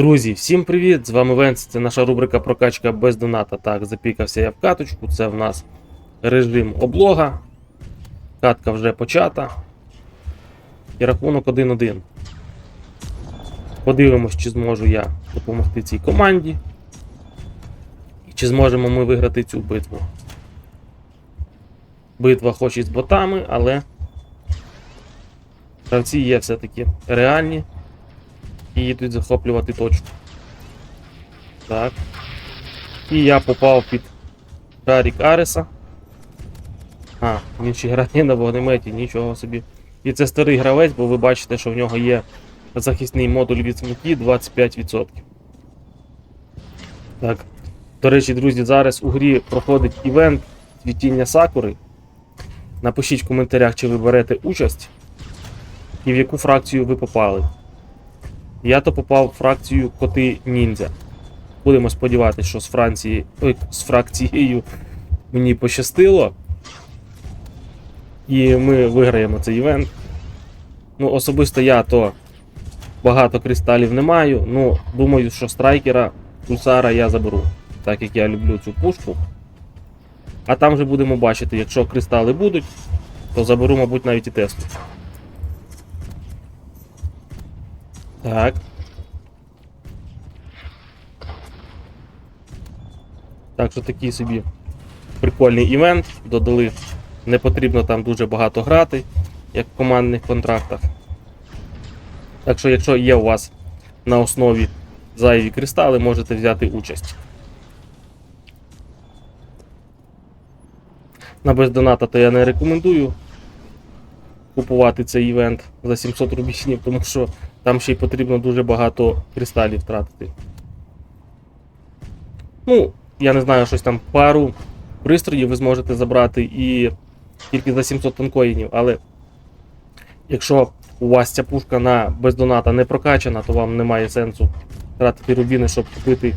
Друзі, всім привіт! З вами Венс. Це наша рубрика прокачка без доната. Так, запікався я в каточку. Це в нас режим облога. Катка вже почата. І рахунок 1-1. Подивимось, чи зможу я допомогти цій команді. І чи зможемо ми виграти цю битву. Битва хоч і з ботами, але гравці є все-таки реальні і їдуть захоплювати точку. Так. І я попав під Шарік Ареса. А, він ще грає на вогнеметі, нічого собі. І це старий гравець, бо ви бачите, що в нього є захисний модуль від смуті 25%. Так. До речі, друзі, зараз у грі проходить івент цвітіння Сакури. Напишіть в коментарях, чи ви берете участь і в яку фракцію ви попали. Я то попав в фракцію коти ніндзя. Будемо сподіватися, що з Франції. Ой, з фракцією мені пощастило. І ми виграємо цей івент. Ну, особисто я то багато кристалів не маю. Ну, думаю, що страйкера, пульсара я заберу. Так як я люблю цю пушку. А там вже будемо бачити, якщо кристали будуть, то заберу, мабуть, навіть і Теслу. Так. Так що такий собі прикольний івент. Додали. Не потрібно там дуже багато грати, як в командних контрактах. Так що, якщо є у вас на основі зайві кристали, можете взяти участь. На бездоната то я не рекомендую купувати цей івент за 700 рубінів, тому що там ще й потрібно дуже багато кристалів тратити. Ну, я не знаю, щось там пару пристроїв ви зможете забрати і тільки за 700 тонкоїнів, але якщо у вас ця пушка на бездоната не прокачана, то вам немає сенсу тратити рубіни, щоб купити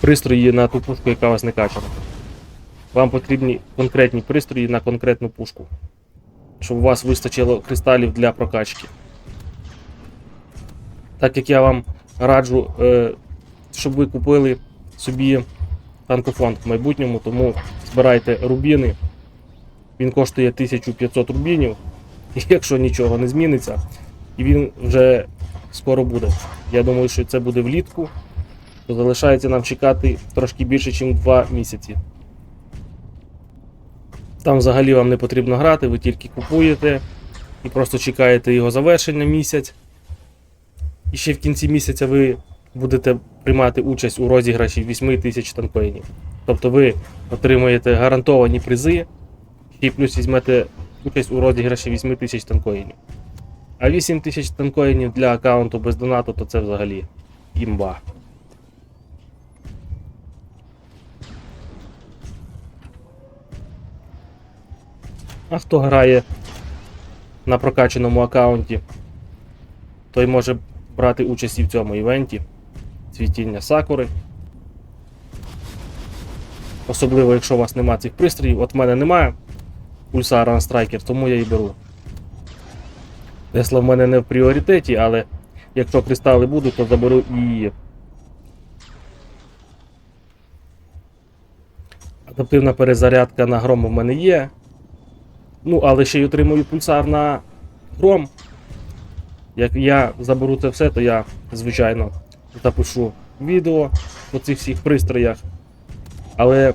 пристрої на ту пушку, яка у вас не качана. Вам потрібні конкретні пристрої на конкретну пушку, щоб у вас вистачило кристалів для прокачки. Так як я вам раджу, е, щоб ви купили собі танкофонд в майбутньому, тому збирайте рубіни. Він коштує 1500 рубінів, якщо нічого не зміниться, і він вже скоро буде. Я думаю, що це буде влітку, то залишається нам чекати трошки більше, ніж 2 місяці. Там взагалі вам не потрібно грати, ви тільки купуєте і просто чекаєте його завершення місяць. І ще в кінці місяця ви будете приймати участь у розіграші 8 тисяч танкоїнів. Тобто ви отримуєте гарантовані призи, й плюс візьмете участь у розіграші 8 тисяч танкоїнів. А 8 тисяч танкоїнів для аккаунту без донату, то це взагалі імба. А хто грає на прокачаному аккаунті, той може брати участь і в цьому івенті цвітіння сакури. Особливо, якщо у вас немає цих пристроїв, от в мене немає пульсара на страйкер, тому я і беру. Тесла в мене не в пріоритеті, але якщо кристали будуть, то заберу і. Адаптивна перезарядка на гром в мене є. Ну, але ще й отримую пульсар на гром. Як я заберу це все, то я, звичайно, запишу відео по цих всіх пристроях. Але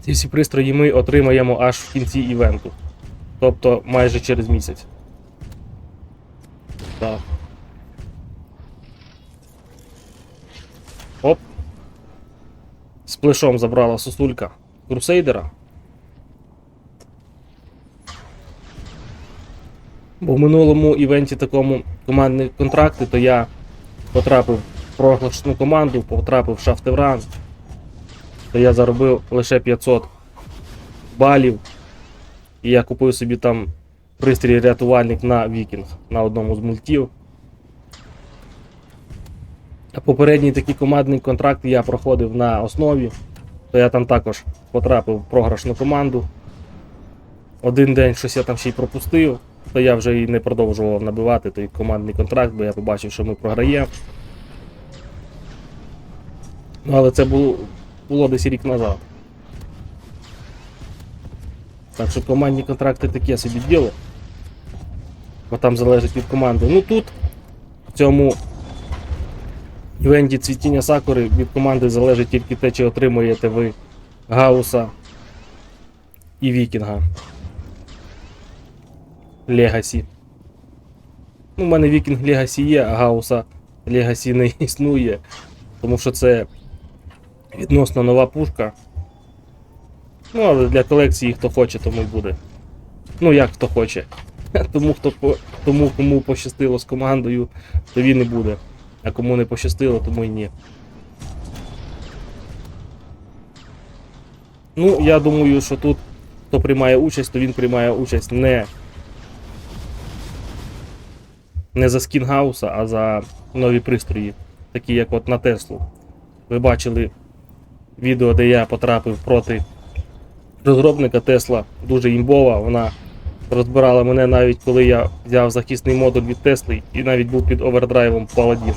ці всі пристрої ми отримаємо аж в кінці івенту. Тобто майже через місяць. Так. Оп. З плешом забрала сосулька крусейдера. Бо в минулому івенті такому командні контракти, то я потрапив в проглашну команду, потрапив в шафтевран, то я заробив лише 500 балів. І я купив собі там пристрій рятувальник на вікінг на одному з мультів. А попередній такий командний контракт я проходив на основі, то я там також потрапив в програшну команду. Один день щось я там ще й пропустив. То я вже і не продовжував набивати той командний контракт, бо я побачив, що ми програємо. Ну, але це було, було десь рік назад. Так що командні контракти таке собі діло. Бо там залежить від команди. Ну тут, в цьому івенті цвітіння сакури від команди залежить тільки те, чи отримуєте ви Гауса і Вікінга. Легасі. Ну, у мене Вікінг Легасі є, а Гауса Легасі не існує. Тому що це відносно нова пушка. Ну, але для колекції хто хоче, тому буде. Ну, як хто хоче. Тому, хто тому кому пощастило з командою, то він і буде. А кому не пощастило, тому й ні. Ну, я думаю, що тут хто приймає участь, то він приймає участь не, не за скін Гауса, а за нові пристрої, такі як от на Теслу. Ви бачили відео, де я потрапив проти розробника Тесла, дуже імбова. Вона розбирала мене навіть коли я взяв захисний модуль від Тесли і навіть був під овердрайвом Паладін.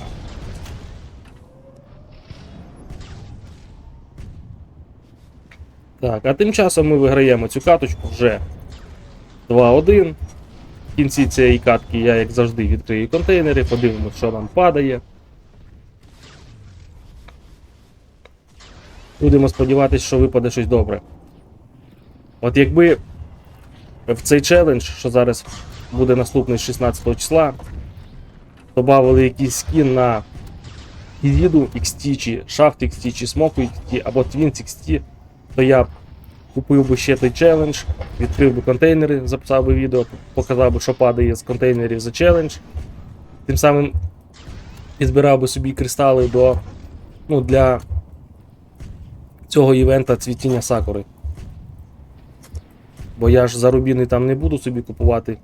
Так, а тим часом ми виграємо цю каточку вже 2-1. В кінці цієї катки я, як завжди, відкрию контейнери, подивимося, що нам падає. Будемо сподіватися, що випаде щось добре. От якби в цей челендж, що зараз буде наступний 16 числа, додали якийсь скін на Ізіду XT, чи Shaft XT, чи Smoke XT, або Twins XT, то я купив би ще той челендж, відкрив би контейнери, записав би відео, показав би, що падає з контейнерів за челендж. Тим самим підзбирав би собі кристали до, ну, для цього івента цвітіння сакури. Бо я ж за рубіни там не буду собі купувати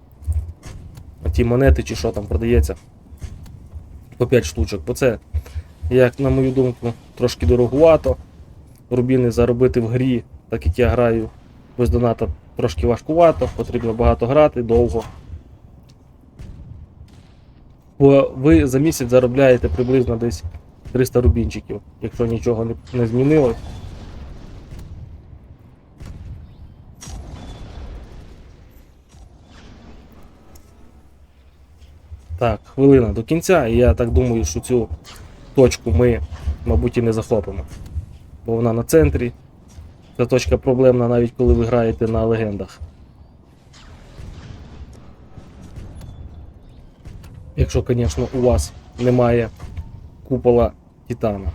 ті монети чи що там продається по 5 штучок. Бо це, як на мою думку, трошки дорогувато. Рубіни заробити в грі, так як я граю без доната, трошки важкувато, потрібно багато грати, довго. Бо ви за місяць заробляєте приблизно десь 300 рубінчиків, якщо нічого не, не змінилось. Так, хвилина до кінця, і я так думаю, що цю точку ми, мабуть, і не захопимо. Бо вона на центрі. Ця точка проблемна навіть коли ви граєте на легендах. Якщо, звісно, у вас немає купола Титана.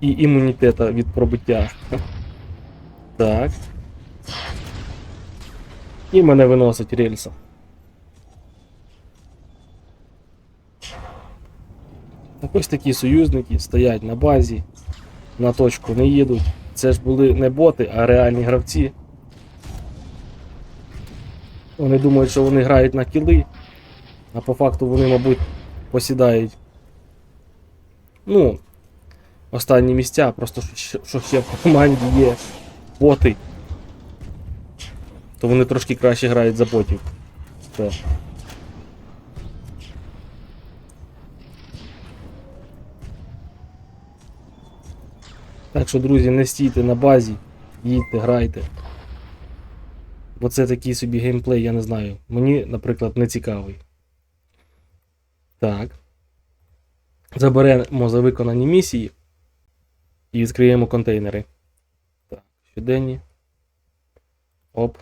І імунітета від пробиття. Так. І мене виносить рельса. Ось такі союзники стоять на базі, на точку не їдуть. Це ж були не боти, а реальні гравці. Вони думають, що вони грають на кіли, а по факту вони, мабуть, посідають. Ну, останні місця, просто що- ще в команді є боти. То вони трошки краще грають за ботів. Це. Так що, друзі, не стійте на базі, їдьте, грайте. Бо це такий собі геймплей, я не знаю. Мені, наприклад, не цікавий. Так. Заберемо за виконані місії і відкриємо контейнери. Так, щоденні. Оп.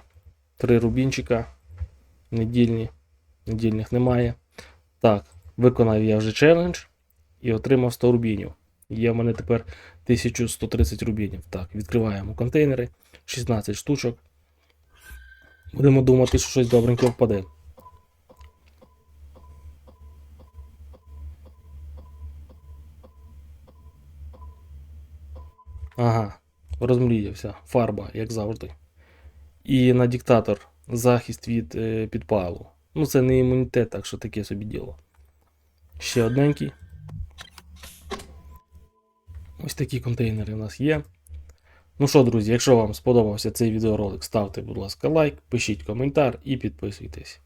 Три рубінчика. Недільні. Недільних немає. Так, виконав я вже челендж і отримав 100 рубінів. Є в мене тепер 1130 рубінів. Так, відкриваємо контейнери. 16 штучок. Будемо думати, що щось добреньке впаде. Ага, розмріявся. Фарба, як завжди. І на диктатор захист від е, підпалу. Ну, це не імунітет, так що таке собі діло. Ще одненький. Ось такі контейнери у нас є. Ну що, друзі, якщо вам сподобався цей відеоролик, ставте, будь ласка, лайк, пишіть коментар і підписуйтесь.